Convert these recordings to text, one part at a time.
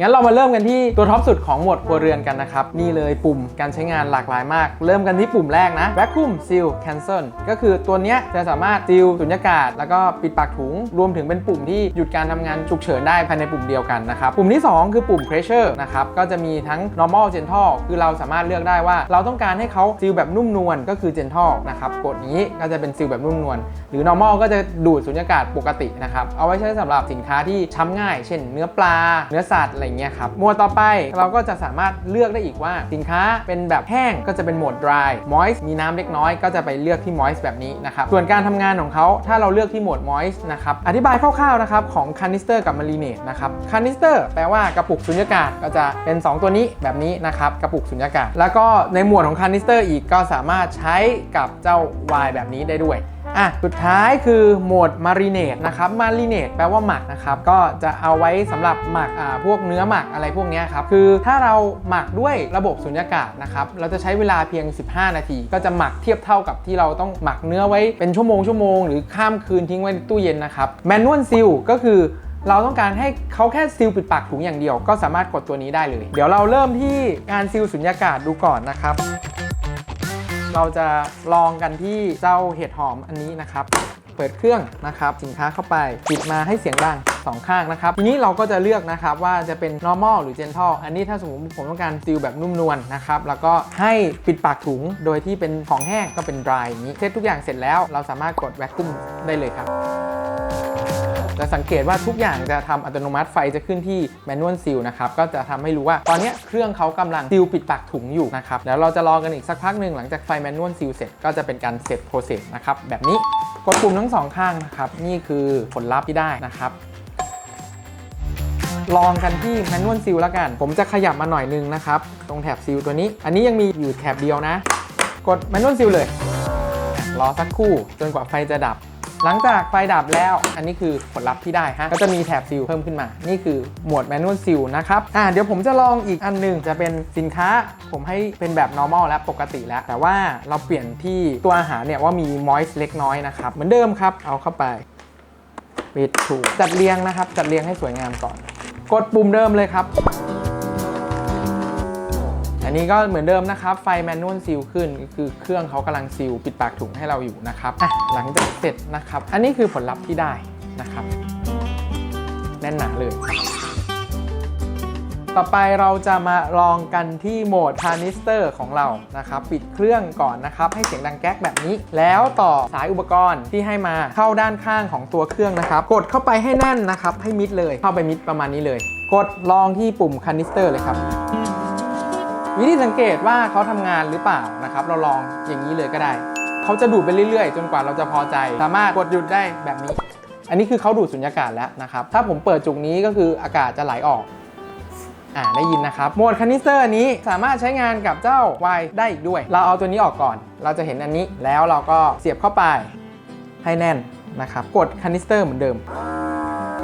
งั้นเรามาเริ่มกันที่ตัวท็อปสุดของหมวดครัวเรือนกันนะครับ นี่เลยปุ่มการใช้งานหลากหลายมาก เริ่มกันที่ปุ่มแรกนะ vacuum seal cancel ก็คือตัวเนี้ยจะสามารถซีลสุญญากาศ แล้วก็ปิดปากถุง รวมถึงเป็นปุ่มที่หยุดการทำงานฉุกเฉินได้ภายในปุ่มเดียวกันนะครับ ปุ่มที่ 2 คือปุ่ม pressure นะครับ ก็จะมีทั้ง normal gentle คือเราสามารถเลือกได้ว่า เราต้องการให้เขาซีลแบบนุ่มนวลก็คือ gentle นะครับกดนี้ก็จะเป็นซีลแบบนุ่มนวลหรือ normal ก็จะดูดสุญญากาศปกตินะครับเอาไว้ใช้สำหรับสินค้าที่ช้ำง่าย เช่น เนื้อปลา เนื้อสัตว์อะไรเงี้ยครับหมวดต่อไปเราก็จะสามารถเลือกได้อีกว่าสินค้าเป็นแบบแห้งก็จะเป็นโหมด dry moist มีน้ำเล็กน้อยก็จะไปเลือกที่ moist แบบนี้นะครับส่วนการทำงานของเขาถ้าเราเลือกที่โหมด moist นะครับอธิบายคร่าวๆนะครับของ canister กับ marinade นะครับ canister แปลว่ากระปุกสุญญากาศก็จะเป็น 2 ตัวนี้แบบนี้นะครับกระปุกสุญญากาศ แล้วก็ในหมวดของ canister อีกก็สามารถใช้กับเจ้า wine แบบนี้ได้ด้วย อะสุดท้ายคือโหมด marinate นะครับ marinate แปลว่าหมักนะครับก็จะเอาไว้สำหรับหมักอ่าพวกเนื้อหมักอะไรพวกนี้ครับคือถ้าเราหมักด้วยระบบสุญญากาศนะครับเราจะใช้เวลาเพียง 15 นาที ก็จะหมักเทียบเท่ากับที่เราต้องหมักเนื้อไว้เป็นชั่วโมงชั่วโมงหรือข้ามคืนทิ้งไว้ในตู้เย็นนะครับ manual seal ก็คือเราต้องการให้เขาแค่ซีลปิดปากถุงอย่างเดียว ก็สามารถกดตัวนี้ได้เลย เดี๋ยวเราเริ่มที่การซีลสุญญากาศดูก่อนนะครับ เราจะลองกันที่เจ้าเห็ดหอมอันนี้นะครับ เปิดเครื่องนะครับสินค้าเข้าไปปิดมาให้เสียงดังสองข้างนะครับทีนี้เราก็จะเลือกนะครับว่าจะเป็น normal หรือ gentle อันนี้ถ้าสมมติผมต้องการซีลแบบนุ่มนวลนะครับแล้วก็ให้ปิดปากถุงโดยที่เป็นของแห้งก็เป็น dry อย่างนี้เซตทุกอย่างเสร็จแล้วเราสามารถกด vacuum ได้เลยครับ จะสังเกตว่าทุกอย่างจะทำอัตโนมัติไฟจะขึ้นที่ manual seal นะครับ ก็จะทำให้รู้ว่าตอนนี้เครื่องเขากำลังซีลปิดปากถุงอยู่นะครับ แล้วเราจะรอกันอีกสักพักหนึ่งหลังจากไฟ manual seal เสร็จก็จะเป็นการเสร็จ process นะครับแบบนี้กดปุ่มทั้งสองข้างนะครับนี่คือผลลัพธ์ที่ได้นะครับลองกันที่ manual seal แล้วกัน ผมจะขยับมาหน่อยนึงนะครับ ตรงแถบ seal ตัวนี้ อันนี้ยังมีอยู่แถบเดียวนะ กด manual seal เลย รอสักครู่จนกว่าไฟจะดับ หลังจากไฟดับแล้ว อันนี้คือผลลัพธ์ที่ได้ฮะ ก็จะมีแถบซีลเพิ่มขึ้นมา นี่คือหมวด manual seal นะครับอ่าเดี๋ยวผมจะลองอีกอันหนึงจะเป็นสินค้า ผมให้เป็นแบบ normal และปกติแล้ว แต่ว่าเราเปลี่ยนที่ตัวอาหารเนี่ยว่ามี moist เล็กน้อยนะครับ เหมือนเดิมครับ เอาเข้าไปปิดถูกจัดเรียงนะครับ จัดเรียงให้สวยงามก่อน กดปุ่มเดิมเลยครับ อันนี้ก็เหมือนเดิมนะครับ ไฟแมนนวลซีลขึ้นก็คือเครื่องเขากำลังซีลปิดปากถุงให้เราอยู่นะครับอะหลังจากเสร็จนะครับ อันนี้คือผลลัพธ์ที่ได้นะครับ แน่นหนาเลย ต่อไปเราจะมาลองกันที่โหมดทานิสเตอร์ของเรานะครับ ปิดเครื่องก่อนนะครับ ให้เสียงดังแก๊กแบบนี้ แล้วต่อสายอุปกรณ์ที่ให้มาเข้าด้านข้างของตัวเครื่องนะครับ กดเข้าไปให้แน่นนะครับ ให้มิดเลยเข้าไปมิดประมาณนี้เลย กดลองที่ปุ่มคานิสเตอร์เลยครับ วิธีสังเกตว่าเขาทำงานหรือเปล่านะครับ เราลองอย่างนี้เลยก็ได้ เขาจะดูดไปเรื่อยๆ จนกว่าเราจะพอใจ สามารถกดหยุดได้แบบนี้ อันนี้คือเขาดูดสุญญากาศแล้วนะครับ ถ้าผมเปิดจุกนี้ก็คืออากาศจะไหลออกอ่าได้ยินนะครับ โหมดคานิสเตอร์นนี้สามารถใช้งานกับเจ้าวายได้อีกด้วย เราเอาตัวนี้ออกก่อน เราจะเห็นอันนี้แล้วเราก็เสียบเข้าไปให้แน่นนะครับ กดคานิสเตอร์เหมือนเดิม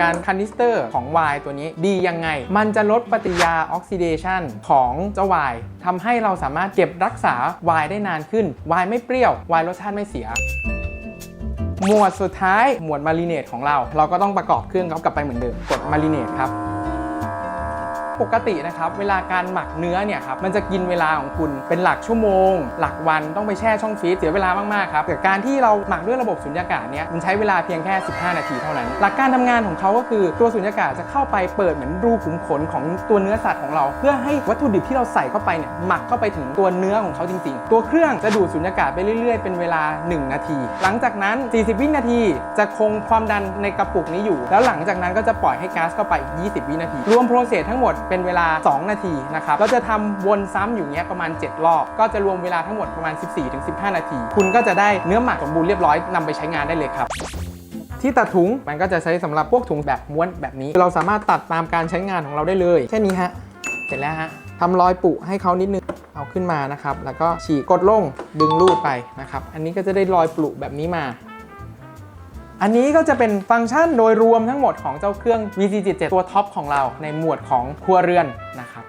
การคานิสเตอร์ของไวน์ตัวนี้ดียังไง มันจะลดปฏิกยาออกซิเดชันของเจ้าไวน์ทำให้เราสามารถเก็บรักษาไวน์ได้นานขึ้นไวน์ไม่เปรี้ยวไวน์รสชาติไม่เสียหมวดสุดท้ายหมวดมารีเนตของเรา เราก็ต้องประกอบเครื่องเขากลับไปเหมือนเดิมกดมารีเนตครับ ปกตินะครับเวลาการหมักเนื้อเนี่ยครับมันจะกินเวลาของคุณเป็นหลักชั่วโมง หลักวันต้องไปแช่ช่องฟรีซเสียเวลามากๆครับแต่การที่เราหมักด้วยระบบสุญญากาศเนี่ยมันใช้เวลาเพียงแค่ 15 นาทีเท่านั้น หลักการทำงานของเขาก็คือตัวสุญญากาศจะเข้าไปเปิดเหมือนรูขุมขนของตัวเนื้อสัตว์ของเรา เพื่อให้วัตถุดิบที่เราใส่เข้าไปเนี่ยหมักเข้าไปถึงตัวเนื้อของเขาจริง ๆ ตัวเครื่องจะดูดสุญญากาศไปเรื่อยๆ เป็นเวลา 1 นาที หลังจากนั้น 40 วินาที จะคงความดันในกระปุกนี้อยู่ แล้วหลังจากนั้นก็จะปล่อยให้ก๊าซเข้าไป 20 วินาที รวมโปรเซสทั้งหมดเป็นเวลา 2 นาทีนะครับเราจะทำวนซ้ำอยู่เงี้ยประมาณ 7 รอบ ก็จะรวมเวลาทั้งหมดประมาณ 14-15 นาที คุณก็จะได้เนื้อหมักสมบูรณ์เรียบร้อยนำไปใช้งานได้เลยครับที่ตัดถุงมันก็จะใช้สำหรับพวกถุงแบบม้วนแบบนี้ เราสามารถตัดตามการใช้งานของเราได้เลย แค่นี้ฮะ เสร็จแล้วฮะทำรอยปุให้เขานิดนึง เอาขึ้นมานะครับ แล้วก็ฉีกกดลงดึงลูดไปนะครับ อันนี้ก็จะได้รอยปลุแบบนี้มา อันนี้ก็จะเป็นฟังก์ชันโดยรวมทั้งหมดของเจ้าเครื่อง VC77 ตัวท็อปของเราในหมวดของครัวเรือนนะครับ